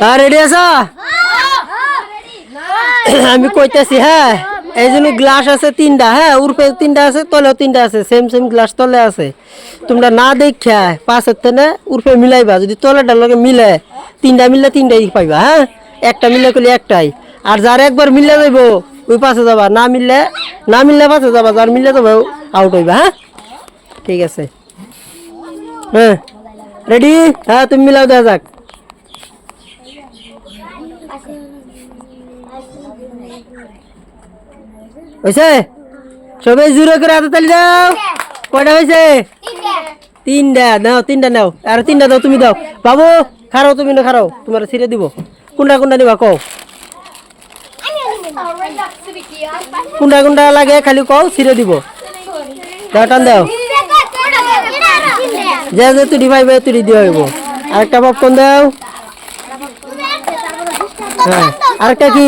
হ্যাঁ রেডি আছো আমি কইতেছি হ্যাঁ এই জন্য গ্লাস আছে তিনটা হ্যাঁ উর্ফে তিনটা আছে তলেও তিনটা আছে সেম সেম গ্লাস তলে আছে তোমরা না দেখা পাঁচ হচ্ছে না উর্ফে মিলাইবা যদি তলেটার লগে মিলে তিনটা মিললে তিনটাই পাইবা হ্যাঁ একটা মিললে করলে একটাই আর যার একবার মিললে যাইব ওই পাশে যাবা না মিললে না মিললে পাশে যাবা যার মিললে যাবে আউট হইবা হ্যাঁ ঠিক আছে হ্যাঁ রেডি হ্যাঁ তুমি মিলাও দেওয়া যাক হয়েছে সবাই জুড়ে করে হাতে তালি দাও। কয়টা হয়েছে তিনটা। নাও তিনটা নাও। আর তিনটা দাও, তুমি দাও। বাবু খারাও তুমি না খারাও তোমার ছিঁড়ে দিব। কোনটা কোনটা নিবা, কও। কোনটা কোনটা লাগে, খালি কও, ছিঁড়ে দিব। দাও, টান দাও। যে যে তুই পাইবে তুই দিয়ে হইব। আরেকটা পপকর্ন দাও। হ্যাঁ। আরেকটা কি?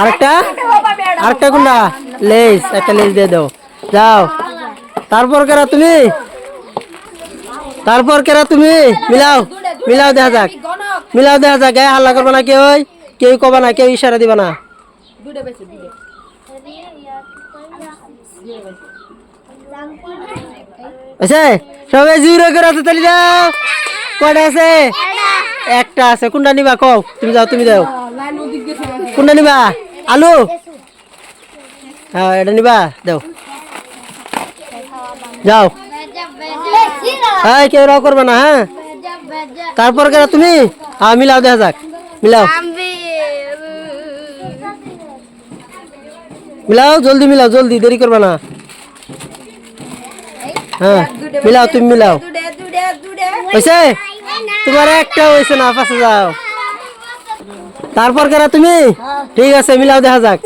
আরেকটা? আরেকটা কোনটা লেস একটা লেস দিয়ে দাও। যাও। তারপর কেরা তুমি? তারপর কেরা তুমি? মিলাও। মিলাও দেখা যাক। মিলাও দেখা যাক। গায়ে হাল্লা করবা না কেউ? কেউ কবা না কেউ ইশারা দিবা না। আছে? সবাই জিরো করে আছে তালি দাও কয়টা আছে? একটা। আছে। কোনটা নিবা? কও। তুমি যাও তুমি যাও। কোনটা নিবা? আলু হ্যাঁ এটা নিবা দাও যাও হ্যাঁ কেউ রাও করবে না হ্যাঁ তারপর কেন তুমি হ্যাঁ মিলাও দেখা যাক মিলাও মিলাও জলদি মিলাও জলদি দেরি করবে না হ্যাঁ মিলাও তুমি মিলাও হয়েছে তোমার একটা হয়েছে না পাশে যাও তারপর কেন তুমি? ঠিক আছে, মিলাও, দেখা যাক।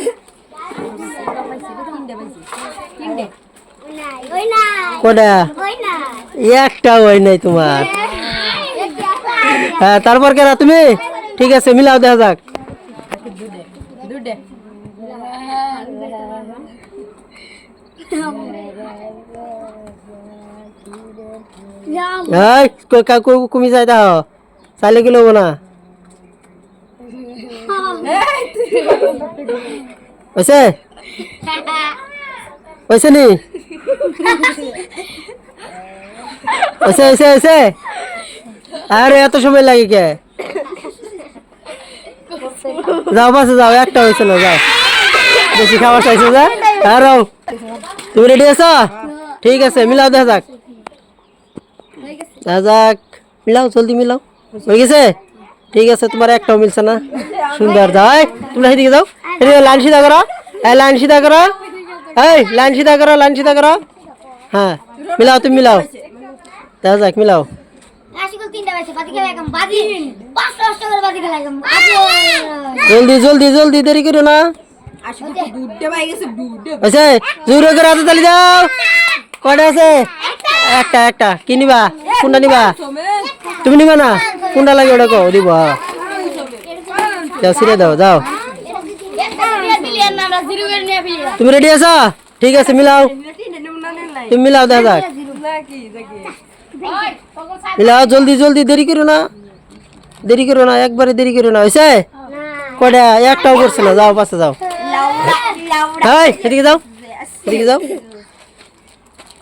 কোটা? একটা হয় নাই তোমার। হ্যাঁ তারপর কেন তুমি? ঠিক আছে, মিলাও, দেখা যাক। কমি যায় তাহ চাইলে কি লব না? হয়েছে হয়েছে নি হয়েছে হয়েছে হয়েছে আরে এত সময় লাগে কে যাও বাসে যাও একটা হয়েছে না যাও বেশি খাবার চাইছো যা আর রাও। তুমি রেডি আছো ঠিক আছে মিলাও দেখা যাক দেখা যাক মিলাও জলদি মিলাও হয়ে গেছে ঠিক আছে তোমার একটাও মিলছে না সুন্দর যাও এই, তোমরা সেদিকে যাও এদিকে লাইন সিধা করো এই লাইন সিধা করো এই লাইন সিধা করো লাইন সিধা করো হ্যাঁ মিলাও তুমি মিলাও দেখা যাক মিলাও জলদি জলদি জলদি দেরি করো না আছে জোরে করে হাতে তালি দাও কয়টা আছে একটা একটা কি নিবা কোনটা নিবা তুমি নিবা না কোনটা লাগে ওটা কো দিব হ্যাঁ। যাও ছিঁড়ে দাও যাও তুমি রেডি আছো ঠিক আছে মিলাও তুমি মিলাও দেখা যাক মিলাও জলদি জলদি দেরি করো না দেরি করো না একবারে দেরি করো না হয়েছে কয়টা একটাও করছে না যাও পাশে যাও এই এদিকে যাও এদিকে যাও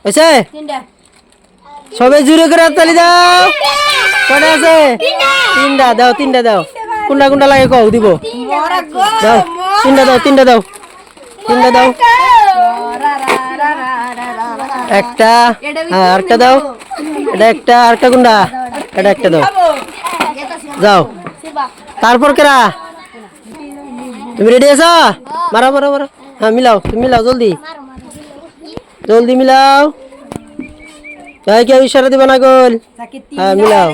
হয়েছে সবাই জুড়ে করে তালি দাও কয়টা আছে? তিনটা, দাও তিনটা দাও। কোনটা কোনটা লাগে কও, দিব। দাও, তিনটা দাও তিনটা দাও। তিনটা দাও। একটা হ্যাঁ আরেকটা দাও। এটা একটা, আরেকটা কোনটা? এটা একটা দাও। যাও। তারপর কেরা? তুমি রেডি আছো? মারা মারা মারা। হ্যাঁ মিলাও, তুমি মিলাও, জলদি। জলদি মিলাও। তাই কেউ ইশারা দিবা না গোল? হ্যাঁ মিলাও।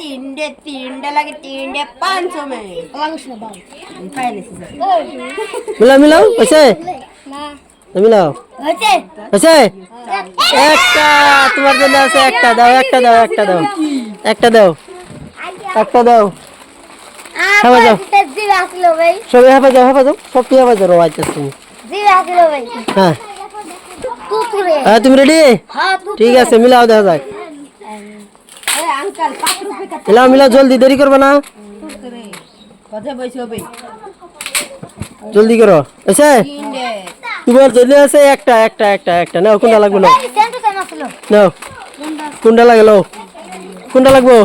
তিনটে তিনটে লাগে তিনটে পাঁচশো মে পাইলে মিলাও মিলাও হয়েছে? মিলাও। হয়েছে? একটা তোমার জন্য আছে একটা দাও একটা দাও একটা দাও। একটা দাও। একটা দাও। হ্যাঁ, যাও। সবাই হাফা যাও হাফা যাও সব কি হাফা যাও আচ্ছা তুমি। হ্যাঁ। হ্যাঁ তুমি রেডি হ্যাঁ ঠিক আছে মিলাও দেখা যাক আঙ্কাল পাঁচ রুপে মিলাও মিলাও জলদি দেরি করবে না কথা বলছি হবে জলদি করো আছে তিনটে তোমার জন্য আছে একটা একটা একটা একটা নাও কোনটা লাগবে নাও সেন্টু কেন আসলো নাও কোনটা লাগে নাও কোনটা লাগবো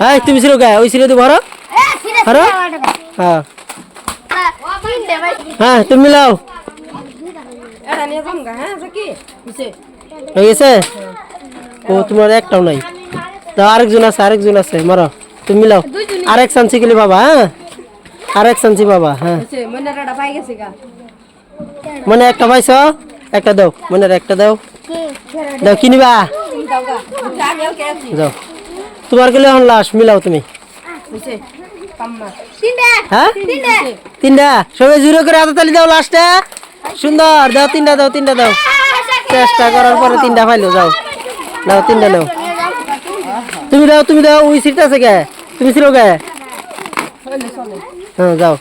হ্যাঁ তুমি ছিল গায়ে ওই ছিল দিব হারো এ সিরে হারো হ্যাঁ তিনটে ভাই হ্যাঁ তুমি মিলাও এটা নিয়ে যাম হ্যাঁ কি হয়ে গেছে ও তোমার একটাও নাই। দাও আরেকজন আছে আরেকজন আছে মারো। তুমি মিলাও। আরেক সানসি গেলে বাবা হ্যাঁ? আরেক সানসি বাবা হ্যাঁ। মনে রাডা পাই গেছে গা। মনে একটা পাইছ? একটা দাও। মনের একটা দাও। দাও কিনিবা? যাও। তোমার গেলে এখন লাশ মিলাও তুমি। হ্যাঁ? তিনটে। তিনটা? সবাই জিরো করে হাতে তালি দাও লাস্টে সুন্দর, দাও তিনটা দাও তিনটা দাও। চেষ্টা করার পরে তিনটা পাইলো, যাও। দাও, তিনটা নাও তুমি দাও তুমি দাও, ওই সিট আছে কে? তুমি ছিল কে? হ্যাঁ যাও।